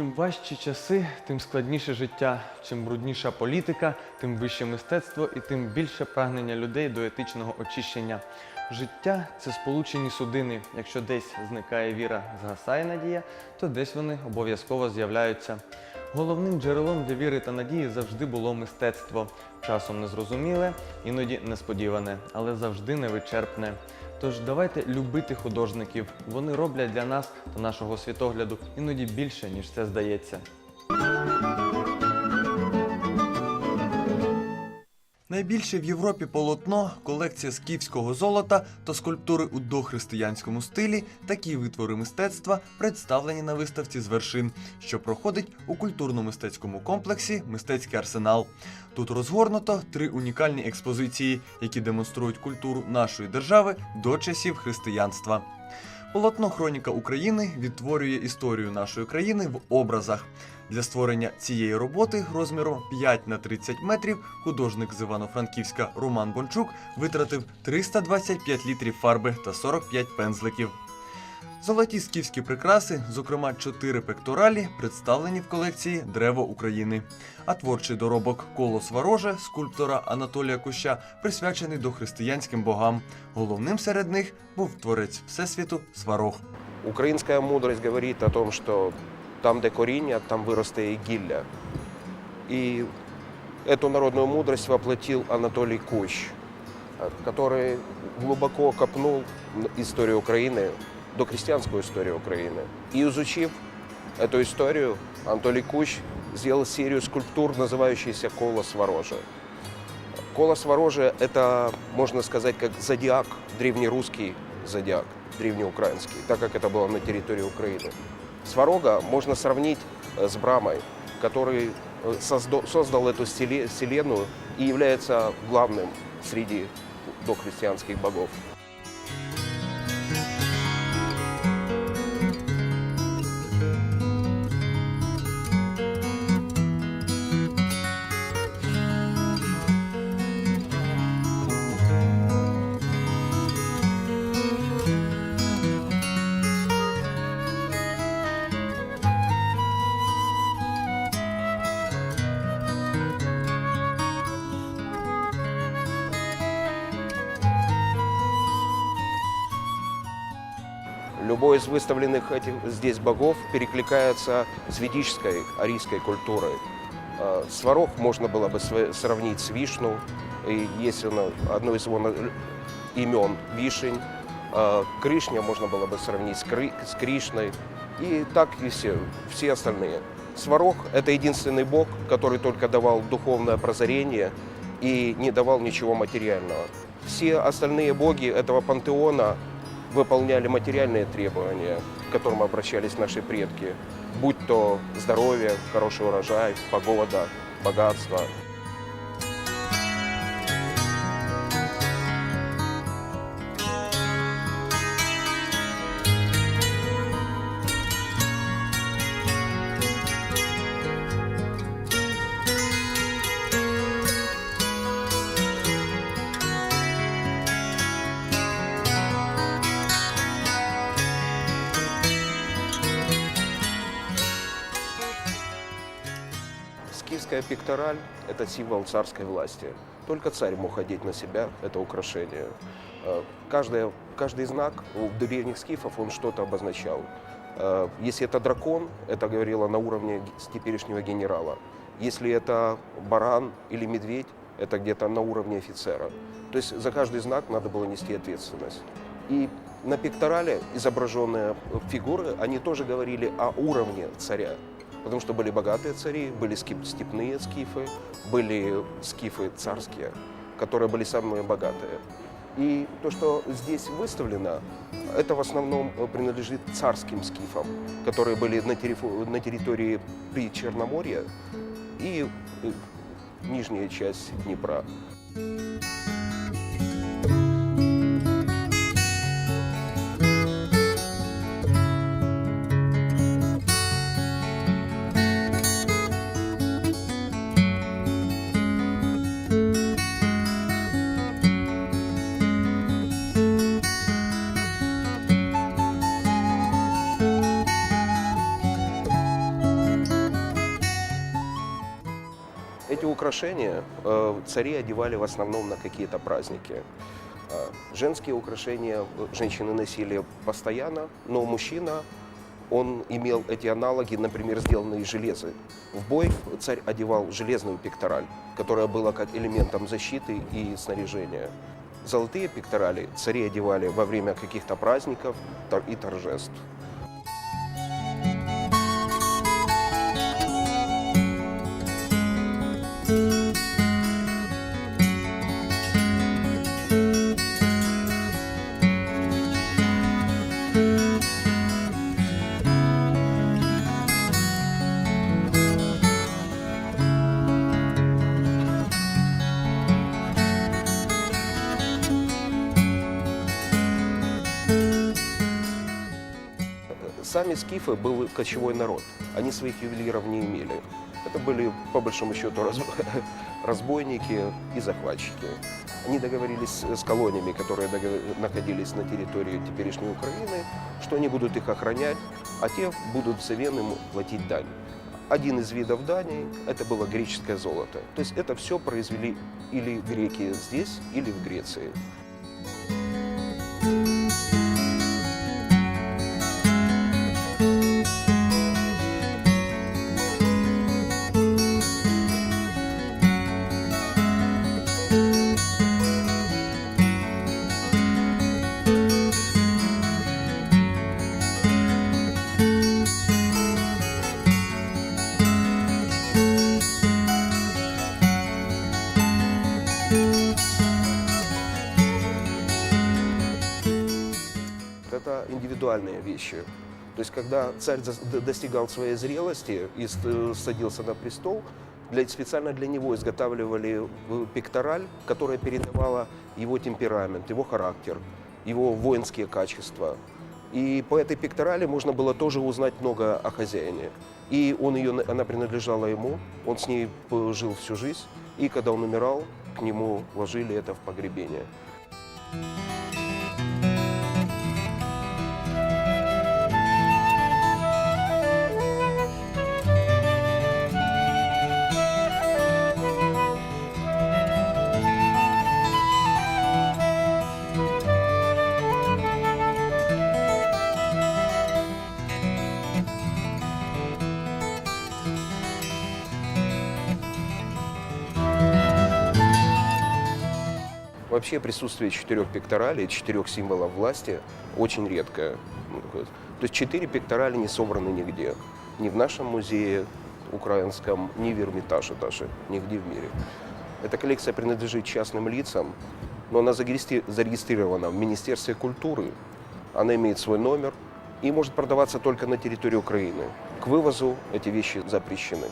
Чим важчі часи, тим складніше життя. Чим брудніша політика, тим вище мистецтво і тим більше прагнення людей до етичного очищення. Життя це сполучені судини. Якщо десь зникає віра, згасає надія, то десь вони обов'язково з'являються. Головним джерелом для віри та надії завжди було мистецтво. Часом незрозуміле, іноді несподіване, але завжди невичерпне. Тож давайте любити художників. Вони роблять для нас та нашого світогляду іноді більше, ніж це здається. Найбільше в Європі полотно, колекція скіфського золота та скульптури у дохристиянському стилі. Такі витвори мистецтва представлені на виставці з вершин, що проходить у культурно-мистецькому комплексі Мистецький арсенал. Тут розгорнуто три унікальні експозиції, які демонструють культуру нашої держави до часів християнства. Полотно Хроніка України відтворює історію нашої країни в образах. Для створення цієї роботи розміром 5 на 30 метрів художник з Івано-Франківська Роман Бончук витратив 325 літрів фарби та 45 пензликів. Золоті скіфські прикраси, зокрема чотири пекторалі, представлені в колекції Древо України. А творчий доробок Колос Вороже скульптора Анатолія Куща присвячений до християнським богам. Головним серед них був творець Всесвіту Сварог. Українська мудрость говорить о том, що там, де коріння, там виросте і гілля. І эту народную мудрость воплотил Анатолий Кущ, э, который глубоко копнул в историю Украины, До крестьянскую историю Украины. И изучив эту историю, Анатолий Кущ сделал серию скульптур, называющихся «Колос Вороже». Колос Вороже – это, можно сказать, как зодиак, древнерусский зодиак, древнеукраинский, так как это было на территории Украины. Сварога можно сравнить э, с Брамой, который э, создо- создал эту вселенную и является главным среди дохристианских богов. Любой из выставленных этих здесь богов перекликается с ведической арийской культурой. Э, Сварог можно было бы сравнить с Вишну, и есть одно из его имен Вишень. Э, Кришня можно было бы сравнить с, с Кришной, и так и все, все остальные. Сварог – это единственный бог, который только давал духовное прозрение и не давал ничего материального. Все остальные боги этого пантеона выполняли материальные требования, к которым обращались наши предки, будь то здоровье, хороший урожай, погода, богатство. Скифская пектораль – это символ царской власти. Только царь мог одеть на себя это украшение. Э, Каждое, каждый знак у древних скифов он что-то обозначал. Э, Если это дракон, это говорило на уровне теперешнего генерала. Если это баран или медведь, это где-то на уровне офицера. То есть за каждый знак надо было нести ответственность. И на пекторале изображенные фигуры, они тоже говорили о уровне царя. Потому что были богатые цари, были степные скифы, были скифы царские, которые были самые богатые. И то, что здесь выставлено, это в основном э, принадлежит царским скифам, которые были на, на территории Причерноморья и э, нижняя часть Днепра. Украшения э, цари одевали в основном на какие-то праздники. Э, Женские украшения э, женщины носили постоянно, но мужчина, он имел эти аналоги, например, сделанные из железа. В бой царь одевал железную пектораль, которая была как элементом защиты и снаряжения. Золотые пекторали цари одевали во время каких-то праздников и торжеств. Сами скифы был кочевой народ. Они своих ювелиров не имели. Это были, по большому счету, раз- разбойники и захватчики. Они договорились с колониями, которые догов- находились на территории теперешней Украины, что они будут их охранять, а те будут взамен им платить дань. Один из видов дани – это было греческое золото. То есть это все произвели или греки здесь, или в Греции. Индивидуальные вещи. То есть, когда царь достигал своей зрелости и садился на престол, для, специально для него изготавливали э, пектораль, которая передавала его темперамент, его характер, его воинские качества. И по этой пекторали можно было тоже узнать много о хозяине. И он ее, на- она принадлежала ему, он с ней жил всю жизнь. И когда он умирал, к нему вложили это в погребение. Вообще присутствие четырех пекторалей, четырех символов власти очень редкое. Ну. То есть четыре пекторали не собраны нигде. Ни в нашем музее украинском, ни в Эрмитаже даже, нигде в мире. Эта коллекция принадлежит частным лицам, но она зарегистри- зарегистрирована в Министерстве культуры. Она имеет свой номер и может продаваться только на территории Украины. К вывозу эти вещи запрещены.